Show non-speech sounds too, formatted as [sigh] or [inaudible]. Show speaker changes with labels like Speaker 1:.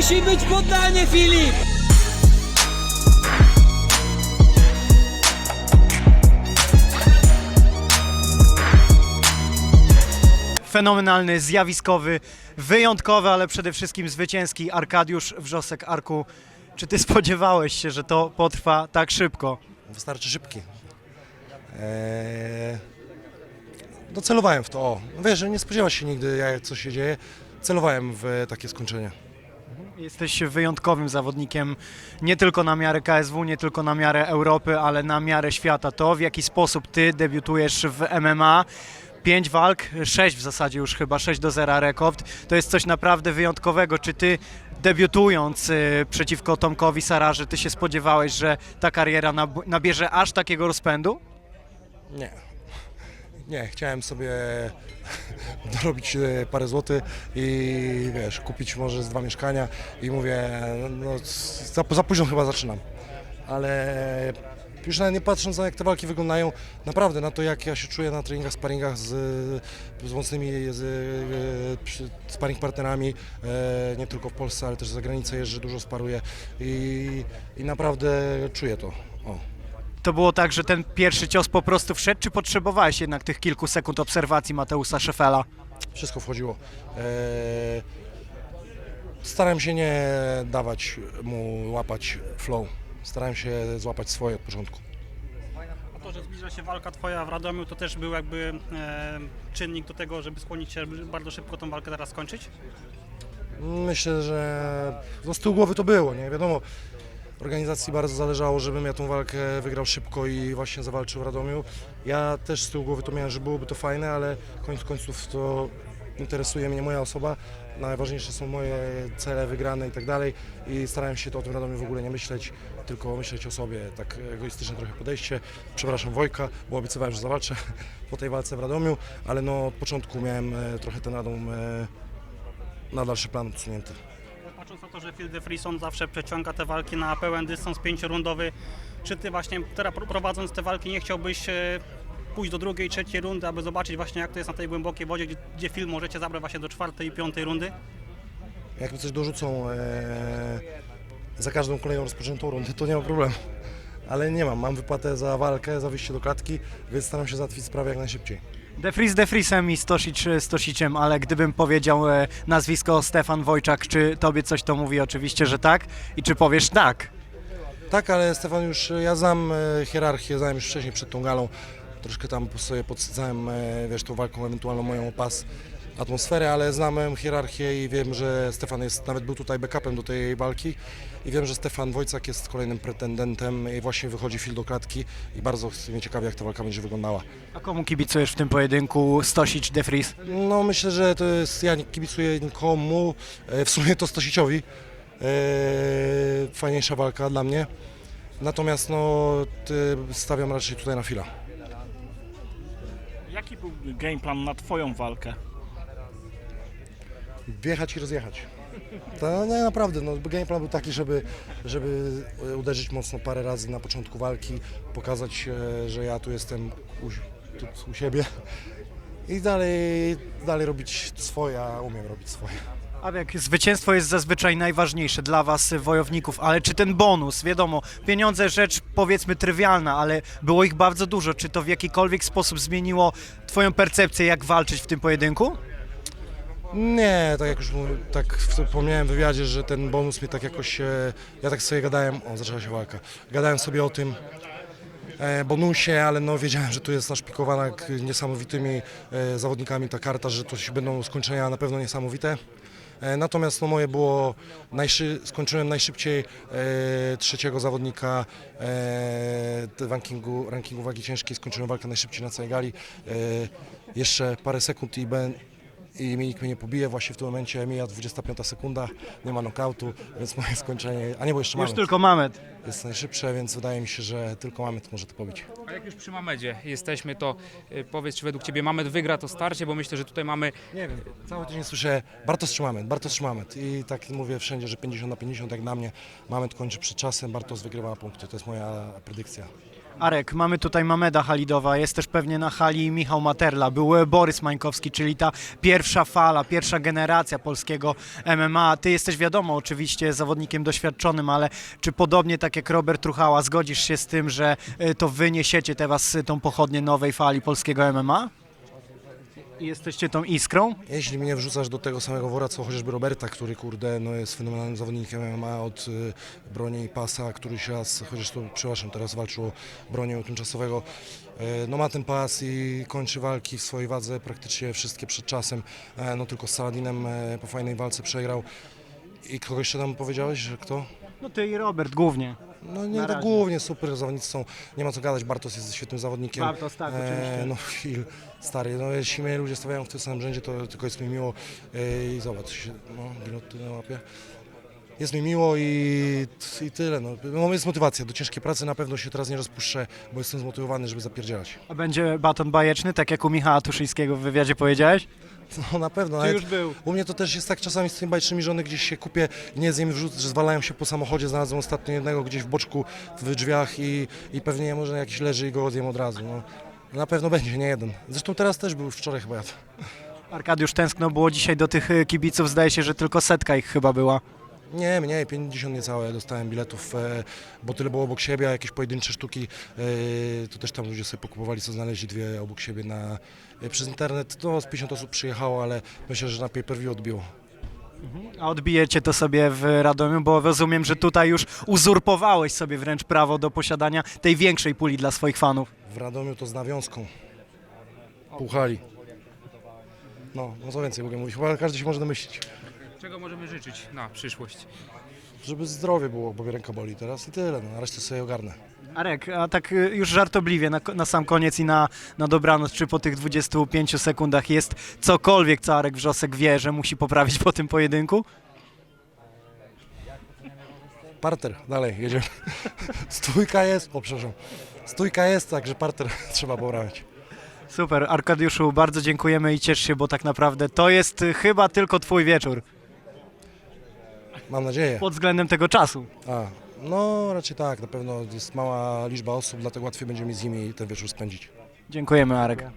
Speaker 1: Musi być poddanie, Filip!
Speaker 2: Fenomenalny, zjawiskowy, wyjątkowy, ale przede wszystkim zwycięski Arkadiusz Wrzosek. Arku, czy ty spodziewałeś się, że to potrwa tak szybko?
Speaker 3: Wystarczy szybki. Eee, no celowałem w to. O. Wiesz, że nie spodziewasz się nigdy, jak coś się dzieje. Celowałem w takie skończenie.
Speaker 2: Jesteś wyjątkowym zawodnikiem nie tylko na miarę KSW, nie tylko na miarę Europy, ale na miarę świata. To w jaki sposób ty debiutujesz w MMA, pięć walk, sześć w zasadzie już chyba, 6 do 0 rekord, to jest coś naprawdę wyjątkowego. Czy ty debiutując y, przeciwko Tomkowi Saraży, ty się spodziewałeś, że ta kariera nab- nabierze aż takiego rozpędu?
Speaker 3: Nie. Nie, chciałem sobie [laughs] dorobić e, parę złotych i wiesz, kupić może z dwa mieszkania i mówię, no za, za późno chyba zaczynam. Ale już nawet nie patrząc na jak te walki wyglądają, naprawdę na to jak ja się czuję na treningach, sparingach z, z mocnymi z, przy- sparring partnerami, e, nie tylko w Polsce, ale też za granicę jeżdżę, dużo sparuję i, i naprawdę czuję to. O.
Speaker 2: To było tak, że ten pierwszy cios po prostu wszedł, czy potrzebowałeś jednak tych kilku sekund obserwacji Mateusza Szefela?
Speaker 3: Wszystko wchodziło. Eee, Starałem się nie dawać mu łapać flow. Starałem się złapać swoje od początku.
Speaker 4: A to, że zbliża się walka twoja w Radomiu, to też był jakby e, czynnik do tego, żeby skłonić się żeby bardzo szybko tą walkę teraz skończyć?
Speaker 3: Myślę, że no z tyłu głowy to było, nie wiadomo. Organizacji bardzo zależało, żebym ja tą walkę wygrał szybko i właśnie zawalczył w Radomiu. Ja też z tyłu głowy to miałem, że byłoby to fajne, ale koniec końców to interesuje mnie moja osoba. Najważniejsze są moje cele wygrane i tak dalej i starałem się to o tym Radomiu w ogóle nie myśleć, tylko myśleć o sobie. Tak egoistyczne trochę podejście. Przepraszam Wojka, bo obiecywałem, że zawalczę [laughs] po tej walce w Radomiu, ale no od początku miałem e, trochę ten Radom e, na dalszy plan odsunięty.
Speaker 4: Patrząc na to, że Phil Frison zawsze przeciąga te walki na pełen dystans pięciorundowy, czy ty właśnie teraz pro- prowadząc te walki nie chciałbyś e, pójść do drugiej, trzeciej rundy, aby zobaczyć właśnie jak to jest na tej głębokiej wodzie, gdzie, gdzie film możecie zabrać właśnie do czwartej i piątej rundy?
Speaker 3: Jak mi coś dorzucą e, za każdą kolejną rozpoczętą rundę, to nie ma problemu. Ale nie mam, mam wypłatę za walkę, za wyjście do klatki, więc staram się załatwić sprawę jak najszybciej.
Speaker 2: Defris Defrisem i Stosic Stosiciem, ale gdybym powiedział e, nazwisko Stefan Wojczak, czy tobie coś to mówi? Oczywiście, że tak. I czy powiesz tak?
Speaker 3: Tak, ale Stefan już, ja znam e, hierarchię, znałem już wcześniej przed tą galą. Troszkę tam sobie podsycałem, e, wiesz, tą walką ewentualną moją o pas atmosferę, ale znałem hierarchię i wiem, że Stefan jest, nawet był tutaj backupem do tej walki i wiem, że Stefan Wojcak jest kolejnym pretendentem i właśnie wychodzi Phil do klatki i bardzo mnie ciekawi, jak ta walka będzie wyglądała.
Speaker 2: A komu kibicujesz w tym pojedynku Stosic Defris?
Speaker 3: No myślę, że to jest, ja nie kibicuję nikomu, e, w sumie to Stosiciowi. E, Fajniejsza walka dla mnie. Natomiast no, stawiam raczej tutaj na fila.
Speaker 5: Jaki był game plan na Twoją walkę?
Speaker 3: Wjechać i rozjechać. To nie, naprawdę, no, game plan był taki, żeby, żeby e, uderzyć mocno parę razy na początku walki, pokazać, e, że ja tu jestem u, tu, u siebie i dalej, dalej robić swoje, a umiem robić swoje.
Speaker 2: A jak zwycięstwo jest zazwyczaj najważniejsze dla was, wojowników, ale czy ten bonus, wiadomo, pieniądze rzecz powiedzmy trywialna, ale było ich bardzo dużo. Czy to w jakikolwiek sposób zmieniło twoją percepcję, jak walczyć w tym pojedynku?
Speaker 3: Nie, tak jak już tak wspomniałem w wywiadzie, że ten bonus mnie tak jakoś, e, ja tak sobie gadałem, o zaczęła się walka, gadałem sobie o tym e, bonusie, ale no wiedziałem, że tu jest naszpikowana niesamowitymi e, zawodnikami ta karta, że to się będą skończenia na pewno niesamowite. Natomiast no moje było, najszy, skończyłem najszybciej e, trzeciego zawodnika e, rankingu, rankingu wagi ciężkiej, skończyłem walkę najszybciej na całej gali. E, jeszcze parę sekund i, ben, i mi nikt mnie nie pobije. Właśnie w tym momencie mija 25 sekunda, nie ma nokautu, więc moje skończenie, a nie, bo jeszcze
Speaker 2: Już tylko Mamet.
Speaker 3: jest najszybsze, więc wydaje mi się, że tylko mamy to może to pobić.
Speaker 6: A jak już przy Mamedzie jesteśmy, to y, powiedz, czy według Ciebie Mamed wygra to starcie, bo myślę, że tutaj mamy
Speaker 3: Nie wiem, cały tydzień słyszę Bartosz czy Mamet, Bartosz czy Mamet i tak mówię wszędzie, że 50 na 50 jak na mnie. Mamet kończy przed czasem, Bartosz wygrywa na punkty, to jest moja predykcja.
Speaker 2: Arek, mamy tutaj Mameda Halidowa, jest też pewnie na hali Michał Materla, był Borys Mańkowski, czyli ta pierwsza fala, pierwsza generacja polskiego MMA. Ty jesteś wiadomo oczywiście zawodnikiem doświadczonym, ale czy podobnie tak jak Robert Truchała zgodzisz się z tym, że e, to wy niesiecie teraz tą pochodnię nowej fali polskiego MMA? I jesteście tą iskrą?
Speaker 3: Jeśli mnie wrzucasz do tego samego wora, co chociażby Roberta, który kurde, no jest fenomenalnym zawodnikiem MMA od y, broni i pasa, któryś raz, chociaż to, przepraszam, teraz walczył o bronię tymczasowego, y, no ma ten pas i kończy walki w swojej wadze praktycznie wszystkie przed czasem, e, no tylko z Saladinem e, po fajnej walce przegrał. I kogoś jeszcze tam powiedziałeś, że kto?
Speaker 2: No ty i Robert głównie.
Speaker 3: No nie,
Speaker 2: Na
Speaker 3: to
Speaker 2: razie.
Speaker 3: głównie super zawodnicy są, nie ma co gadać, Bartos jest świetnym zawodnikiem.
Speaker 2: Bartosz, tak, oczywiście.
Speaker 3: no Phil, stary, no jeśli mnie ludzie stawiają w tym samym rzędzie, to tylko jest mi miło e, i zobacz, się, no, na łapie. Jest mi miło i, i tyle, no. Jest motywacja, do ciężkiej pracy na pewno się teraz nie rozpuszczę, bo jestem zmotywowany, żeby zapierdzielać.
Speaker 2: A będzie baton bajeczny, tak jak u Michała Tuszyńskiego w wywiadzie powiedziałeś?
Speaker 3: No na pewno, nawet
Speaker 2: już był?
Speaker 3: u mnie to też jest tak czasami z tymi bajczymi, że one gdzieś się kupię, nie zjem wrzut, że zwalają się po samochodzie, znalazłem ostatnio jednego gdzieś w boczku, w drzwiach i, i pewnie może jakiś leży i go zjem od razu, no. Na pewno będzie, nie jeden. Zresztą teraz też był, wczoraj chyba jadł.
Speaker 2: Arkadiusz tęskno było dzisiaj do tych y, kibiców, zdaje się, że tylko setka ich chyba była.
Speaker 3: Nie, mniej, 50 niecałe dostałem biletów, e, bo tyle było obok siebie, a jakieś pojedyncze sztuki, e, to też tam ludzie sobie pokupowali, co znaleźli dwie obok siebie na, e, przez internet. No, z 50 osób przyjechało, ale myślę, że na pay-per-view odbiło.
Speaker 2: A odbijecie to sobie w Radomiu, bo rozumiem, że tutaj już uzurpowałeś sobie wręcz prawo do posiadania tej większej puli dla swoich fanów.
Speaker 3: W Radomiu to z nawiązką. Pół hali. No, no co więcej mogę mówić, chyba każdy się może domyślić.
Speaker 6: Czego możemy życzyć na przyszłość?
Speaker 3: Żeby zdrowie było, bo mnie ręka boli teraz i tyle, no, na resztę sobie ogarnę.
Speaker 2: Arek, a tak y, już żartobliwie na, na sam koniec i na, na dobranoc, czy po tych 25 sekundach jest cokolwiek, co Arek Wrzosek wie, że musi poprawić po tym pojedynku?
Speaker 3: Parter, dalej, jedziemy. [laughs] Stójka jest, o przepraszam. Stójka jest, także parter [laughs] trzeba poprawić.
Speaker 2: Super, Arkadiuszu, bardzo dziękujemy i ciesz się, bo tak naprawdę to jest y, chyba tylko twój wieczór
Speaker 3: Mam nadzieję.
Speaker 2: pod względem tego czasu.
Speaker 3: A, no raczej tak, na pewno jest mała liczba osób, dlatego łatwiej będzie mi z nimi ten wieczór spędzić.
Speaker 2: Dziękujemy, Arek.